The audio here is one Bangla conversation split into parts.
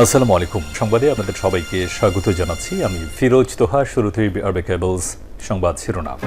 আসসালামু আলাইকুম। সংবাদে আপনাদের সবাইকে স্বাগত জানাচ্ছি। আমি ফিরোজ তোহা শুরুতেই আরবে কেবলস সংবাদ শিরোনাম।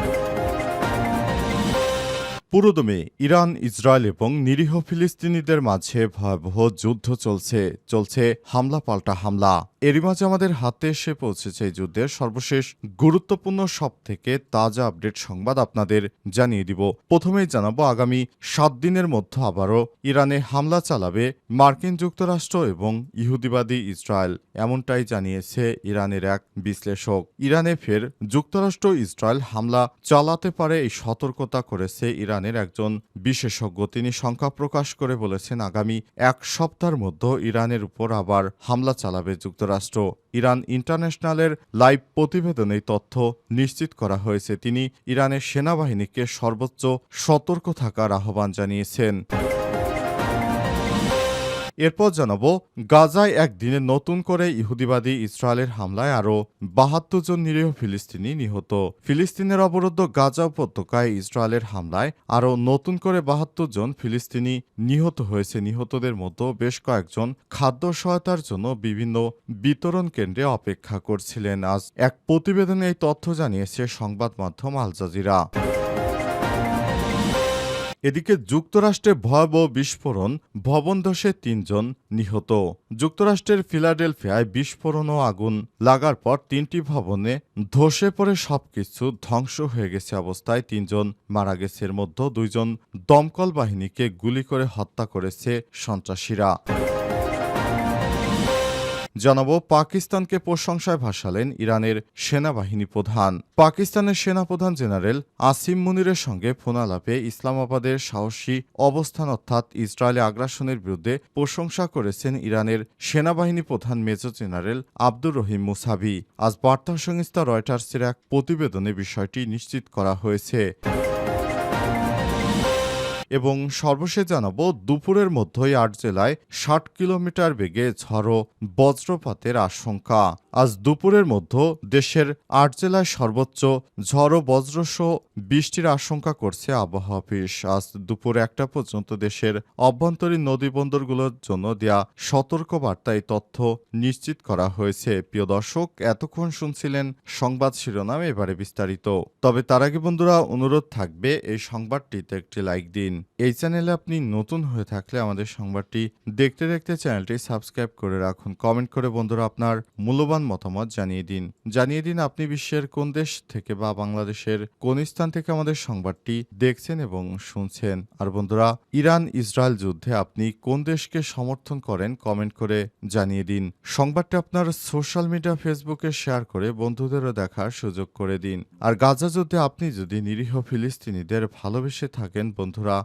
পুরোদমে ইরান, ইসরায়েল এবং নিরীহ ফিলিস্তিনিদের মাঝে ভয়াবহ যুদ্ধ চলছে চলছে হামলা পাল্টা হামলা। এরই মাঝে আমাদের হাতে এসে পৌঁছেছে এই যুদ্ধের সর্বশেষ গুরুত্বপূর্ণ সব থেকে তাজা আপডেট সংবাদ আপনাদের জানিয়ে দিব। প্রথমেই জানাব, আগামী সাত দিনের মধ্যে আবারও ইরানে হামলা চালাবে মার্কিন যুক্তরাষ্ট্র এবং ইহুদিবাদী ইসরায়েল, এমনটাই জানিয়েছে ইরানের এক বিশ্লেষক। ইরানে ফের যুক্তরাষ্ট্র ইসরায়েল হামলা চালাতে পারে এই সতর্কতা করেছে ইরানের একজন বিশেষজ্ঞ। তিনি সংখ্যা প্রকাশ করে বলেছেন, আগামী এক সপ্তাহের মধ্যে ইরানের উপর আবার হামলা চালাবে যুক্তরাষ্ট্র। ইরান ইন্টারন্যাশনালের লাইভ প্রতিবেদনে তথ্য নিশ্চিত করা হয়েছে। তিনি ইরানের সেনাবাহিনীকে সর্বোচ্চ সতর্ক থাকার আহ্বান জানিয়েছেন। এরপর জানাব, গাজায় একদিনে নতুন করে ইহুদিবাদী ইসরায়েলের হামলায় আরও বাহাত্তর জন নিরীহ ফিলিস্তিনি নিহত। ফিলিস্তিনের অবরুদ্ধ গাজা উপত্যকায় ইসরায়েলের হামলায় আরও নতুন করে বাহাত্তর জন ফিলিস্তিনি নিহত হয়েছে। নিহতদের মতো বেশ কয়েকজন খাদ্য সহায়তার জন্য বিভিন্ন বিতরণ কেন্দ্রে অপেক্ষা করছিলেন। আজ এক প্রতিবেদনে এই তথ্য জানিয়েছে সংবাদ মাধ্যম আল জাজিরা। এদিকে যুক্তরাষ্ট্রে ভয়াবহ বিস্ফোরণ, ভবন ধসে তিনজন নিহত। যুক্তরাষ্ট্রের ফিলাডেলফিয়ায় বিস্ফোরণ ও আগুন লাগার পর তিনটি ভবনে ধসে পড়ে সবকিছু ধ্বংস হয়ে গেছে অবস্থায় তিনজন মারা গেছে। এর মধ্যে দুইজন দমকল বাহিনীকে গুলি করে হত্যা করেছে সন্ত্রাসীরা। জানাব, পাকিস্তানকে প্রশংসায় ভাসালেন ইরানের সেনাবাহিনী প্রধান। পাকিস্তানের সেনাপ্রধান জেনারেল আসিম মুনিরের সঙ্গে ফোনালাপে ইসলামাবাদের সাহসী অবস্থান অর্থাৎ ইসরায়েলে আগ্রাসনের বিরুদ্ধে প্রশংসা করেছেন ইরানের সেনাবাহিনী প্রধান major general Abdur Rahim Mousavi. আজ বার্তা সংস্থা রয়টার্সের এক প্রতিবেদনে বিষয়টি নিশ্চিত করা হয়েছে। এবং সর্বশেষ জানাব, দুপুরের মধ্যেই আট জেলায় ষাট কিলোমিটার বেগে ঝড়ো বজ্রপাতের আশঙ্কা। আজ দুপুরের মধ্যে দেশের আট জেলায় সর্বোচ্চ ঝড়ো বজ্রসহ বৃষ্টির আশঙ্কা করছে আবহাওয়া অফিস। আজ দুপুর একটা পর্যন্ত দেশের অভ্যন্তরীণ নদীবন্দরগুলোর জন্য দেয়া সতর্ক বার্তায় তথ্য নিশ্চিত করা হয়েছে। প্রিয় দর্শক, এতক্ষণ শুনছিলেন সংবাদ শিরোনাম, এবারে বিস্তারিত। তবে তার আগে বন্ধুরা, অনুরোধ থাকবে এই সংবাদটিতে একটি লাইক দিন। এই চ্যানেলে আপনি নতুন হয়ে থাকলে আমাদের সংবাদটি দেখতে দেখতে চ্যানেলটি সাবস্ক্রাইব করে রাখুন। কমেন্ট করে বন্ধুরা আপনার মূল্যবান মতামত জানিয়ে দিন। জানিয়ে দিন আপনি বিশ্বের কোন দেশ থেকে বা বাংলাদেশের কোন স্থান থেকে আমাদের সংবাদটি দেখছেন এবং শুনছেন। আর বন্ধুরা ইরান ইসরায়েল যুদ্ধে আপনি কোন দেশকে সমর্থন করেন কমেন্ট করে জানিয়ে দিন। সংবাদটি আপনার সোশ্যাল মিডিয়া, ফেসবুকে শেয়ার করে বন্ধুদেরও দেখার সুযোগ করে দিন। আর গাজা যুদ্ধে আপনি যদি নিরীহ ফিলিস্তিনিদের ভালোবেসে থাকেন বন্ধুরা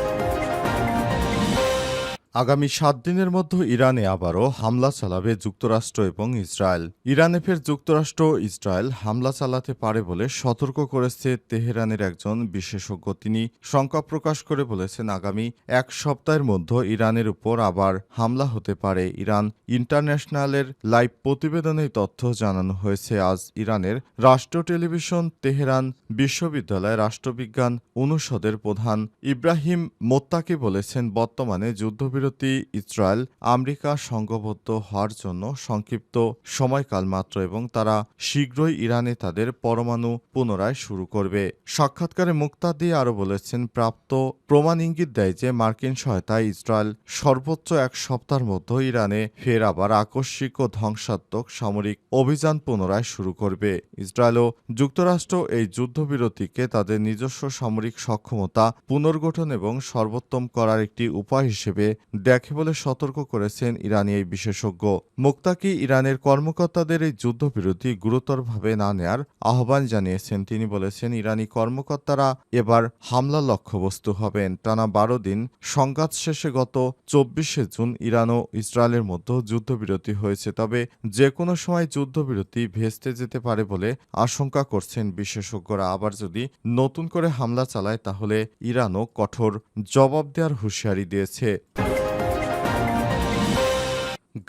আগামী সাত দিনের মধ্যে ইরানে আবারও হামলা চালাবে যুক্তরাষ্ট্র এবং ইসরায়েল। ইরানে ফের যুক্তরাষ্ট্র ইসরায়েল হামলা চালাতে পারে বলে সতর্ক করেছে তেহরানের একজন বিশেষজ্ঞ। তিনি শঙ্কা প্রকাশ করে বলেছেন, আগামী এক সপ্তাহের মধ্যে ইরানের উপর আবার হামলা হতে পারে। ইরান ইন্টারন্যাশনালের লাইভ প্রতিবেদনে তথ্য জানানো হয়েছে। আজ ইরানের রাষ্ট্র টেলিভিশন তেহরান বিশ্ববিদ্যালয় রাষ্ট্রবিজ্ঞান অনুষদের প্রধান ইব্রাহিম মোত্তাকি বলেছেন, বর্তমানে যুদ্ধবিরতি ইসরায়েল আমেরিকা সংঘবদ্ধ হওয়ার জন্য সংক্ষিপ্ত সময়কাল মাত্র এবং তারা শীঘ্রই ইরানে তাদের পরমাণু পুনরায় শুরু করবে। সাক্ষাৎকারে মুক্তাদি আরও বলেছেন, প্রাপ্ত প্রমাণ ইঙ্গিত দেয় যে মার্কিন সহায়তায় ইসরায়েল সর্বোচ্চ এক সপ্তাহের মধ্যে ইরানে ফের আবার আকস্মিক ও ধ্বংসাত্মক সামরিক অভিযান পুনরায় শুরু করবে। ইসরায়েল ও যুক্তরাষ্ট্র এই যুদ্ধবিরতিকে তাদের নিজস্ব সামরিক সক্ষমতা পুনর্গঠন এবং সর্বোত্তম করার একটি উপায় হিসেবে দেখে বলে সতর্ক করেছেন ইরানি এই বিশেষজ্ঞ। মুক্তাকি ইরানের কর্মকর্তাদের এই যুদ্ধবিরতি গুরুতরভাবে না নেয়ার আহ্বান জানিয়েছেন। তিনি বলেছেন, ইরানি কর্মকর্তারা এবার হামলা লক্ষ্যবস্তু হবেন। টানা বারো দিন সংঘাত শেষে গত চব্বিশে জুন ইরান ও ইসরায়েলের মধ্যে যুদ্ধবিরতি হয়েছে। তবে যে কোনো সময় যুদ্ধবিরতি ভেস্তে যেতে পারে বলে আশঙ্কা করছেন বিশেষজ্ঞরা। আবার যদি নতুন করে হামলা চালায়, তাহলে ইরানও কঠোর জবাব দেওয়ার হুঁশিয়ারি দিয়েছে।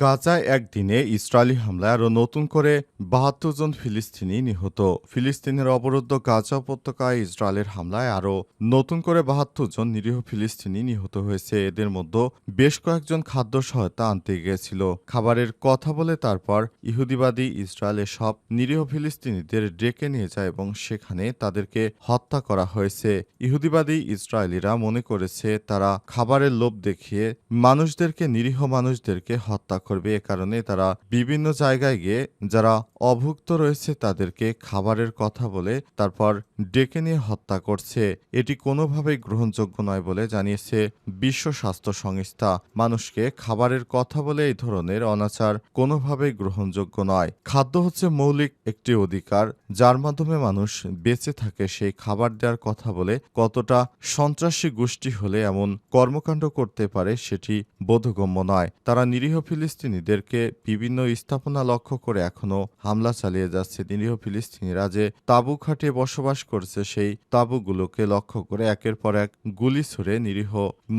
গাজায় একদিনে ইসরায়েলি হামলায় আরও নতুন করে বাহাত্তর জন ফিলিস্তিনি নিহত। ফিলিস্তিনের অবরুদ্ধ গাজা উপত্যকায় ইসরায়েলের হামলায় আরও নতুন করে বাহাত্তর জন নিরীহ ফিলিস্তিনি নিহত হয়েছে। এদের মধ্যে বেশ কয়েকজন খাদ্য সহায়তা আনতে গিয়েছিল। খাবারের কথা বলে তারপর ইহুদিবাদী ইসরায়েলের সব নিরীহ ফিলিস্তিনিদের ডেকে নিয়ে যায় এবং সেখানে তাদেরকে হত্যা করা হয়েছে। ইহুদিবাদী ইসরায়েলিরা মনে করেছে, তারা খাবারের লোভ দেখিয়ে মানুষদেরকে, নিরীহ মানুষদেরকে হত্যা করবে এ কারণে তারা বিভিন্ন জায়গায় গিয়ে যারা অভুক্ত রয়েছে তাদেরকে খাবারের কথা বলে তারপর ডেকে নিয়ে হত্যা করছে। এটি কোনোভাবেই গ্রহণযোগ্য নয় বলে জানিয়েছে বিশ্ব স্বাস্থ্য সংস্থা। মানুষকে খাবারের কথা বলে এই ধরনের অনাচার কোনোভাবেই গ্রহণযোগ্য নয়। খাদ্য হচ্ছে মৌলিক একটি অধিকার, যার মাধ্যমে মানুষ বেঁচে থাকে সেই খাবার দেওয়ার কথা বলে কতটা সন্ত্রাসী গোষ্ঠী হলে এমন কর্মকাণ্ড করতে পারে সেটি বোধগম্য নয়। তারা নিরীহ ফিলিস্তিনিদেরকে বিভিন্ন স্থাপনা লক্ষ্য করে এখনও হামলা চালিয়ে যাচ্ছে। নিরীহ ফিলিস্তিনিরা যে তাঁবু খাটিয়ে বসবাস করছে, সেই তাঁবুগুলোকে লক্ষ্য করে একের পর এক গুলি ছুড়ে নিরীহ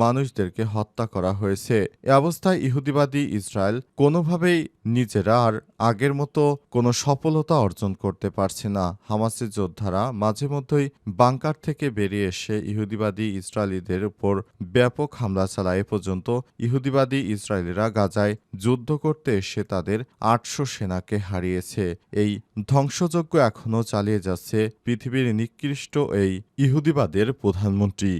মানুষদেরকে হত্যা করা হয়েছে। এ অবস্থায় ইহুদিবাদী ইসরায়েল কোনোভাবেই নিজেরা আর আগের মতো কোনো সফলতা অর্জন করতে পারছে না। হামাসের যোদ্ধারা মাঝে মধ্যেই বাংকার থেকে বেরিয়ে এসে ইহুদিবাদী ইসরায়েলিদের উপর ব্যাপক হামলা চালায়। এ পর্যন্ত ইহুদিবাদী ইসরায়েলিরা গাজায় যুদ্ধ করতে এসে তাদের আটশো সেনাকে হারিয়েছে। এই ধ্বংসযজ্ঞ এখনও চালিয়ে যাচ্ছে পৃথিবীর নিকৃষ্ট এই ইহুদিবাদের প্রধানমন্ত্রী।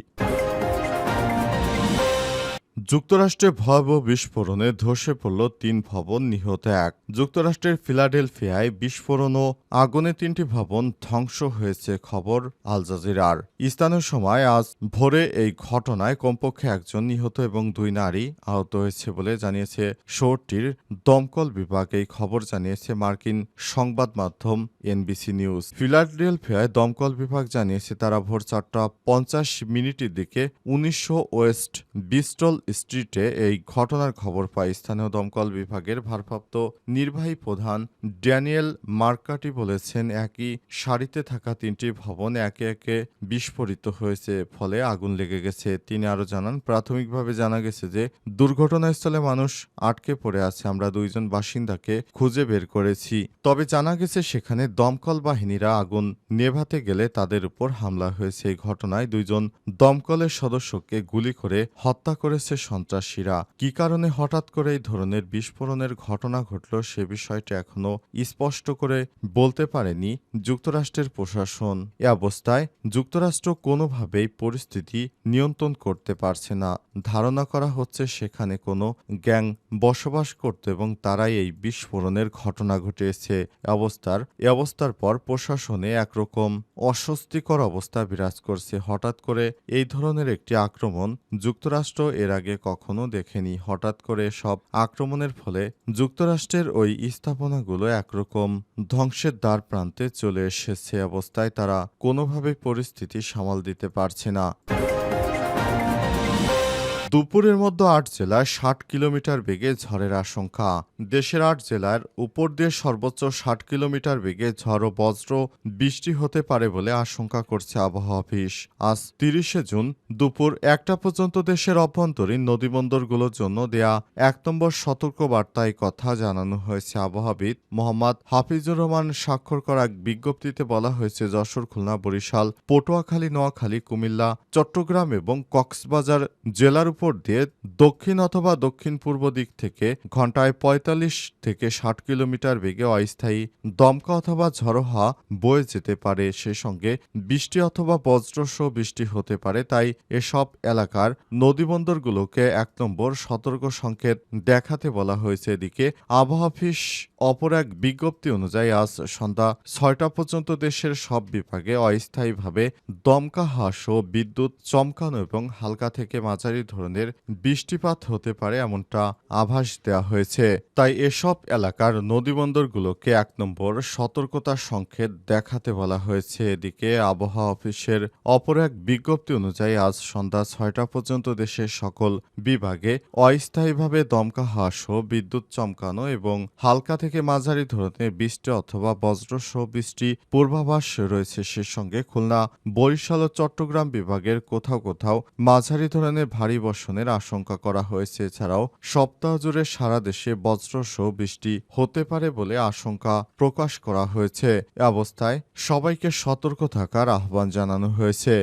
যুক্তরাষ্ট্রে ভয়াবহ বিস্ফোরণে ধসে পড়ল তিন ভবন, নিহত এক। যুক্তরাষ্ট্রের ফিলাডেলফিয়ায় বিস্ফোরণ ও আগুনে তিনটি ভবন ধ্বংস হয়েছে খবর আল জাজিরার। স্থানীয় সময় আজ ভোরে এই ঘটনায় কমপক্ষে একজন নিহত এবং দুই নারী আহত হয়েছে বলে জানিয়েছে শহরটির দমকল বিভাগ। এই খবর জানিয়েছে মার্কিন সংবাদ মাধ্যম এনবিসি নিউজ। ফিলাডেলফিয়ায় দমকল বিভাগ জানিয়েছে, তারা ভোর চারটা পঞ্চাশ মিনিটের দিকে উনিশশো ওয়েস্ট বিস্টল স্ট্রিটে এই ঘটনার খবর পায় স্থানীয় দমকল বিভাগের ভারপ্রাপ্ত নির্বাহী প্রধান ড্যানিয়েল মার্কাটি বলেছেন, একই সারিতে থাকা তিনটি ভবন একে একে বিস্ফোরিত হয়েছে, ফলে আগুন লেগে গেছে। তিনি আরও জানান, প্রাথমিকভাবে জানা গেছে যে দুর্ঘটনাস্থলে মানুষ আটকে পড়ে আছে। আমরা দুইজন বাসিন্দাকে খুঁজে বের করেছি। তবে জানা গেছে, সেখানে দমকল বাহিনীরা আগুন নেভাতে গেলে তাদের উপর হামলা হয়েছে। এই ঘটনায় দুইজন দমকলের সদস্যকে গুলি করে হত্যা করেছে সন্ত্রাসীরা। কি কারণে হঠাৎ করে এই ধরনের বিস্ফোরণের ঘটনা ঘটল সে বিষয়টি এখনও স্পষ্ট করে বলতে পারেনি যুক্তরাষ্ট্রের প্রশাসন। এ অবস্থায় যুক্তরাষ্ট্র কোনোভাবেই পরিস্থিতি নিয়ন্ত্রণ করতে পারছে না। ধারণা করা হচ্ছে সেখানে কোনো গ্যাং বসবাস করত এবং তারাই এই বিস্ফোরণের ঘটনা ঘটিয়েছে অবস্থার, এ অবস্থার পর প্রশাসনে একরকম অস্বস্তিকর অবস্থা বিরাজ করছে। হঠাৎ করে এই ধরনের একটি আক্রমণ যুক্তরাষ্ট্র এর আগে কখনো দেখেনি। হঠাৎ করে সব আক্রমণের ফলে যুক্তরাষ্ট্রের ওই স্থাপনাগুলো একরকম ধ্বংসের দ্বার প্রান্তে চলে এসেছে। অবস্থায় তারা কোনোভাবে পরিস্থিতি সামাল দিতে পারছে না। দুপুরের মধ্যে আট জেলায় ষাট কিলোমিটার বেগে ঝড়ের আশঙ্কা। দেশের আট জেলার উপর দিয়ে সর্বোচ্চ ষাট কিলোমিটার বেগে ঝড় ও বজ্র বৃষ্টি হতে পারে বলে আশঙ্কা করছে আবহাওয়া অফিস। আজ তিরিশে জুন দুপুর একটা পর্যন্ত দেশের অভ্যন্তরীণ নদীবন্দরগুলোর জন্য দেয়া এক নম্বর সতর্ক বার্তায় কথা জানানো হয়েছে আবহাওয়াবিদ মোহাম্মদ হাফিজুর রহমান স্বাক্ষর করা এক বিজ্ঞপ্তিতে বলা হয়েছে, যশোর, খুলনা, বরিশাল, পটুয়াখালী, নোয়াখালী, কুমিল্লা, চট্টগ্রাম এবং কক্সবাজার জেলার উপর দিয়ে দক্ষিণ অথবা দক্ষিণ পূর্ব দিক থেকে ঘন্টায় পঁয়তাল্লিশ থেকে ষাট কিলোমিটার বেগে অস্থায়ী দমকা অথবা হাওয়া বয়ে যেতে পারে। সে সঙ্গে বৃষ্টি অথবা বজ্রসহ বৃষ্টি হতে পারে। তাই এসব এলাকার নদীবন্দরগুলোকে এক নম্বর সতর্ক সংকেত দেখাতে বলা হয়েছে। এদিকে আবহাওয়া অফিস অপর এক বিজ্ঞপ্তি অনুযায়ী আজ সন্ধ্যা ছয়টা পর্যন্ত দেশের সব বিভাগে অস্থায়ীভাবে দমকা হাস ও বিদ্যুৎ চমকানো এবং হালকা থেকে মাঝারি ধরনের বৃষ্টিপাত হতে পারে এমনটা আভাস দেওয়া হয়েছে। তাই এসব এলাকার নদীবন্দরগুলোকে এক নম্বর সতর্কতার সংকেত দেখাতে বলা হয়েছে। এদিকে আবহাওয়া অফিসের অপর এক বিজ্ঞপ্তি অনুযায়ী আজ সন্ধ্যা ছয়টা পর্যন্ত দেশের সকল বিভাগে অস্থায়ীভাবে দমকা ও বিদ্যুৎ চমকানো এবং হালকা থেকে মাঝারি ধরনের বৃষ্টি অথবা বজ্রসহ বৃষ্টি পূর্বাভাস রয়েছে। সে সঙ্গে খুলনা, বরিশাল ও চট্টগ্রাম বিভাগের কোথাও কোথাও মাঝারি ধরনের ভারী বর্ষণ বর্ষণের আশঙ্কা করা হয়েছে। এছাড়াও সপ্তাহ জুড়ে সারা দেশে বজ্রসহ বৃষ্টি হতে পারে বলে আশঙ্কা প্রকাশ করা হয়েছে। এ অবস্থায় সবাইকে সতর্ক থাকার আহ্বান জানানো হয়েছে।